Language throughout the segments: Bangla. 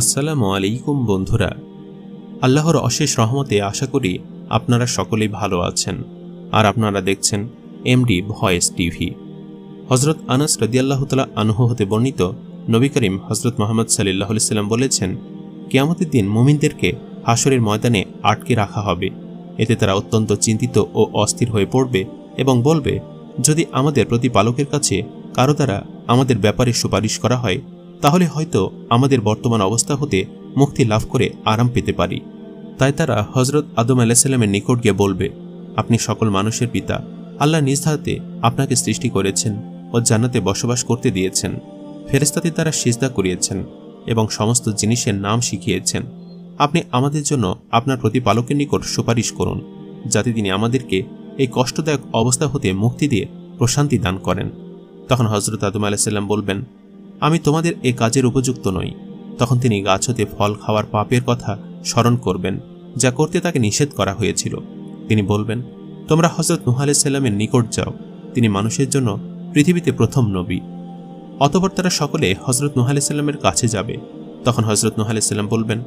আসসালামু আলাইকুম বন্ধুরা। আল্লাহর অশেষ রহমতে আশা করি আপনারা সকলেই ভালো আছেন আর আপনারা দেখছেন এমডি ভয়েস টিভি হজরত আনাস রদিয়াল্লাহ তালা আনহু হতে বর্ণিত নবী করিম হজরত মোহাম্মদ সাল্লাহ সাল্লাম বলেছেন, কেয়ামতের দিন মুমিনদেরকে হাসরের ময়দানে আটকে রাখা হবে। এতে তারা অত্যন্ত চিন্তিত ও অস্থির হয়ে পড়বে এবং বলবে, যদি আমাদের প্রতিপালকের কাছে কারও দ্বারা আমাদের ব্যাপারে সুপারিশ করা হয় তাহলে হয়তো আমাদের বর্তমান অবস্থা হতে মুক্তি লাভ করে আরাম পেতে পারি। তাই তারা হজরত আদম আলাহিসাল্লামের নিকট গিয়ে বলবে, আপনি সকল মানুষের পিতা, আল্লাহ নিজ হাতে আপনাকে সৃষ্টি করেছেন ও জান্নাতে বসবাস করতে দিয়েছেন। ফেরেস্তাতে তারা সিজদা করিয়েছেন এবং সমস্ত জিনিসের নাম শিখিয়েছেন। আপনি আমাদের জন্য আপনার প্রতিপালকের নিকট সুপারিশ করুন, যাতে তিনি আমাদেরকে এই কষ্টদায়ক অবস্থা হতে মুক্তি দিয়ে প্রশান্তি দান করেন। তখন হজরত আদম আলাহিসাল্লাম বলবেন আমি তোমাদের এ কাজের উপযুক্ত নই। তখন তিনি গাছ হতে ফল খাওয়ার পাপের কথা স্মরণ করবেন, যা করতে তাকে নিষেধ করা হয়েছিল। তিনি বলবেন, তোমরা হজরত নুহ আলাইসাল্লামের নিকট যাও। তিনি মানুষের জন্য পৃথিবীতে প্রথম নবী। অতপর তারা সকলে হজরত নুহ আলাইসাল্লামের কাছে যাবে। তখন হজরত নুহ আলাইসাল্লাম বলবেন,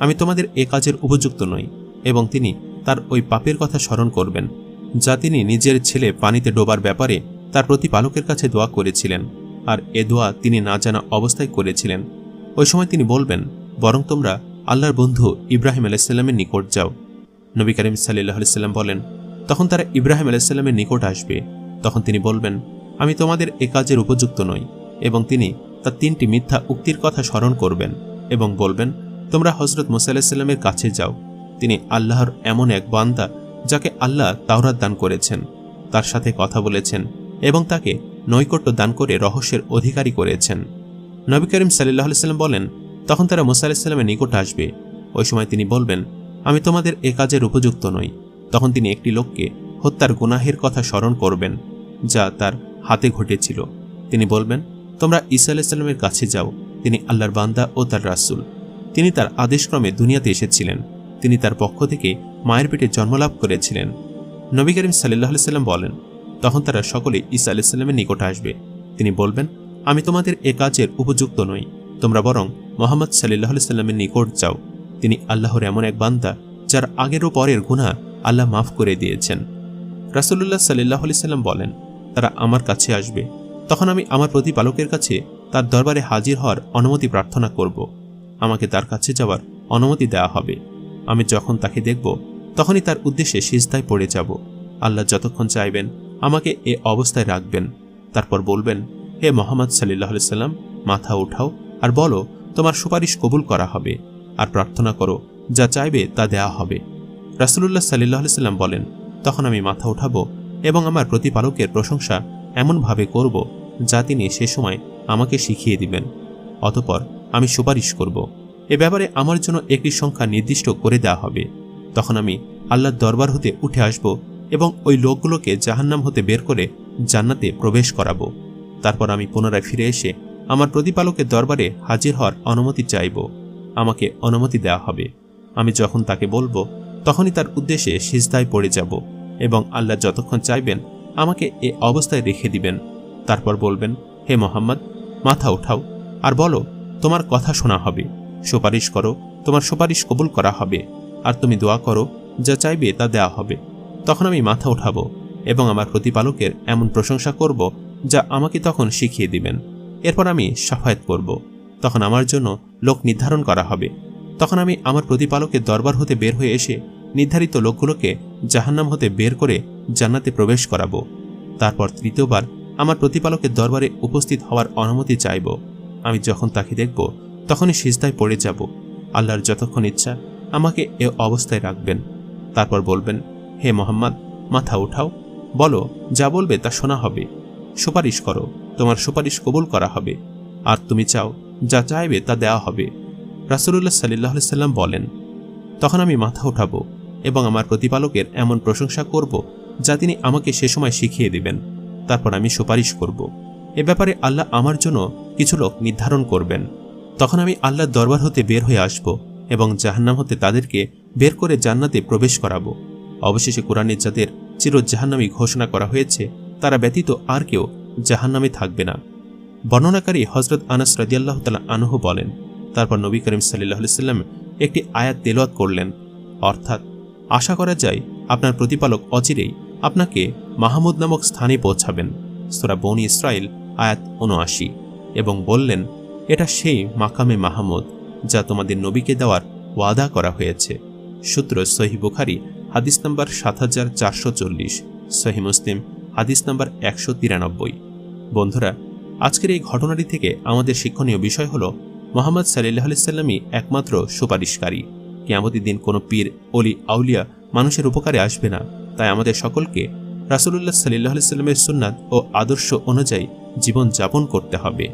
আমি তোমাদের এ কাজের উপযুক্ত নই। এবং তিনি তার ওই পাপের কথা স্মরণ করবেন, যা তিনি নিজের ছেলে পানিতে ডোবার ব্যাপারে তার প্রতিপালকের কাছে দোয়া করেছিলেন। আর এ দোয়া তিনি না জানা অবস্থায় করেছিলেন। ওই সময় তিনি বলবেন, বরং তোমরা আল্লাহর বন্ধু ইব্রাহিম আলাইসাল্লামের নিকট যাও। নবী করিম সাল্লাহ সাল্লাম বলেন, তখন তারা ইব্রাহিম আলাইসাল্লামের নিকট আসবে। তখন তিনি বলবেন, আমি তোমাদের এ কাজের উপযুক্ত নই এবং তিনি তার তিনটি মিথ্যা উক্তির কথা স্মরণ করবেন এবং বলবেন, তোমরা হজরত মুসা আলাহিসাল্লামের কাছে যাও। তিনি আল্লাহর এমন এক বান্দা যাকে আল্লাহ তাওরাত দান করেছেন। তার সাথে কথা বলেছেন এবং তাকে নৈকট্য দান করে রহস্যের অধিকারী করেছেন। নবী করিম সাল্লাহ সাল্লাম বলেন, তখন তারা মুসা আলাহিসাল্লামের নিকট আসবে। ওই সময় তিনি বলবেন, আমি তোমাদের এ কাজের উপযুক্ত নই। তখন তিনি একটি লোককে হত্যার গুনাহের কথা স্মরণ করবেন, যা তার হাতে ঘটেছিল। তিনি বলবেন, তোমরা ঈসা আলাইসাল্লামের কাছে যাও। তিনি আল্লাহর বান্দা ও তার রাসুল। তিনি তার আদেশক্রমে দুনিয়াতে এসেছিলেন। তিনি তার পক্ষ থেকে মায়ের পেটে জন্মলাভ করেছিলেন। নবী করিম সাল্লাহ সাল্লাম বলেন তখন তারা সকলে ঈসা আলাইসাল্লামের নিকট আসবে। তিনি বলবেন, আমি তোমাদের এ কাজের উপযুক্ত নই, তোমরা বরং মোহাম্মদ সাল্লাহ সাল্লামের নিকট যাও। তিনি আল্লাহর এমন এক বান্দা, যার আগের ও পরের গুণা আল্লাহ মাফ করে দিয়েছেন। রাসুল্লাহ সাল্লাহ সাল্লাম বলেন, তারা আমার কাছে আসবে। তখন আমি আমার প্রতিপালকের কাছে তার দরবারে হাজির হওয়ার অনুমতি প্রার্থনা করব। আমাকে তার কাছে যাওয়ার অনুমতি দেওয়া হবে। আমি যখন তাকে দেখব, তখনই তার উদ্দেশ্যে সিজদায় পড়ে যাব। আল্লাহ যতক্ষণ চাইবেন আমাকে এ অবস্থায় রাখবেন। তারপর বলবেন, হে মোহাম্মদ সাল্লাহ সাল্লাম, মাথা উঠাও আর বলো, তোমার সুপারিশ কবুল করা হবে। আর প্রার্থনা করো, যা চাইবে তা দেয়া হবে। রাসুলুল্লাহ সাল্লাহ সাল্লাম বলেন, তখন আমি মাথা উঠাবো এবং আমার প্রতিপালকের প্রশংসা এমনভাবে করব যা তিনি সে সময় আমাকে শিখিয়ে দিবেন। অতপর আমি সুপারিশ করব। এ ব্যাপারে আমার জন্য একটি সংখ্যা নির্দিষ্ট করে দেওয়া হবে। তখন আমি আল্লাহর দরবার হতে উঠে আসব এবং ওই লোকগুলোকে জাহান্নাম হতে বের করে জান্নাতে প্রবেশ করাবো। তারপর আমি পুনরায় ফিরে এসে আমার প্রতিপালকের দরবারে হাজির হওয়ার অনুমতি চাইব। আমাকে অনুমতি দেওয়া হবে। আমি যখন তাকে বলব, তখনই তার উদ্দেশ্যে সিজদায় পড়ে যাব এবং আল্লাহ যতক্ষণ চাইবেন আমাকে এ অবস্থায় রেখে দিবেন। তারপর বলবেন, হে মোহাম্মদ, মাথা উঠাও আর বলো, তোমার কথা শোনা হবে। সুপারিশ করো, তোমার সুপারিশ কবুল করা হবে। আর তুমি দোয়া করো, যা চাইবে তা দেওয়া হবে। তখন আমি মাথা উঠাবো এবং আমার প্রতিপালকের এমন প্রশংসা করব যা আমাকে তখন শিখিয়ে দিবেন। এরপর আমি সাফায়াত করব। তখন আমার জন্য লোক নির্ধারণ করা হবে। তখন আমি আমার প্রতিপালকের দরবার হতে বের হয়ে এসে নির্ধারিত লোকগুলোকে জাহান্নাম হতে বের করে জান্নাতে প্রবেশ করাবো। তারপর তৃতীয়বার আমার প্রতিপালকের দরবারে উপস্থিত হওয়ার অনুমতি চাইব। আমি যখন তাকে দেখব, তখনই সিজদায় পড়ে যাব। আল্লাহর যতক্ষণ ইচ্ছা, আমাকে এ অবস্থায় রাখবেন। তারপর বলবেন হে মোহাম্মদ, মাথা উঠাও। বলো, যা বলবে তা শোনা হবে। সুপারিশ করো, তোমার সুপারিশ কবুল করা হবে। আর তুমি চাও, যা চাইবে তা দেওয়া হবে। রাসুল্লাহ সাল্লাহ সাল্লাম বলেন, তখন আমি মাথা উঠাবো এবং আমার প্রতিপালকের এমন প্রশংসা করব যা তিনি আমাকে সে সময় শিখিয়ে দিবেন। তারপর আমি সুপারিশ করব। এ ব্যাপারে আল্লাহ আমার জন্য কিছু লোক নির্ধারণ করবেন। তখন আমি আল্লাহর দরবার হতে বের হয়ে আসব এবং জাহান্নাম হতে তাদেরকে বের করে জান্নাতে প্রবেশ করাবো। অবশেষে কোরআনের যাদের চির জাহান্নামী ঘোষণা করা হয়েছে, তারা ব্যতীত আর কেউ জাহান্নামে থাকবে না। বর্ণনাকারী হজরত আনাস রাজিয়াল্লাহ তালা আনহু বলেন, তারপর নবী করিম সাল্লাহ সাল্লাম একটি আয়াত তেলোয়াত করলেন, অর্থাৎ, আশা করা যায় আপনার প্রতিপালক অচিরেই আপনাকে মাহমুদ নামক স্থানে পৌঁছাবেন। সোরা বনি ইসরায়েল আয়াত উনআশি এবং বললেন, এটা সেই মাকামে মাহমুদ যা তোমাদের নবীকে দেওয়ার ওয়াদা করা হয়েছে। সূত্র সহি বুখারি হাদিস নাম্বার সাত হাজার চারশো চল্লিশ, সহি মুসলিম, হাদিস নাম্বার একশো তিরানব্বই। বন্ধুরা, আজকের এই ঘটনাটি থেকে আমাদের শিক্ষণীয় বিষয় হল, মোহাম্মদ সাল্লাহ সাল্লামই একমাত্র সুপারিশকারী। কেয়ামতি দিন কোনো পীর অলি আউলিয়া মানুষের উপকারে আসবে না। তাই আমাদের সকলকে রাসুলুল্লাহ সাল্লাহ সাল্লামের সুন্নাত ও আদর্শ অনুযায়ী জীবন যাপন করতে হবে।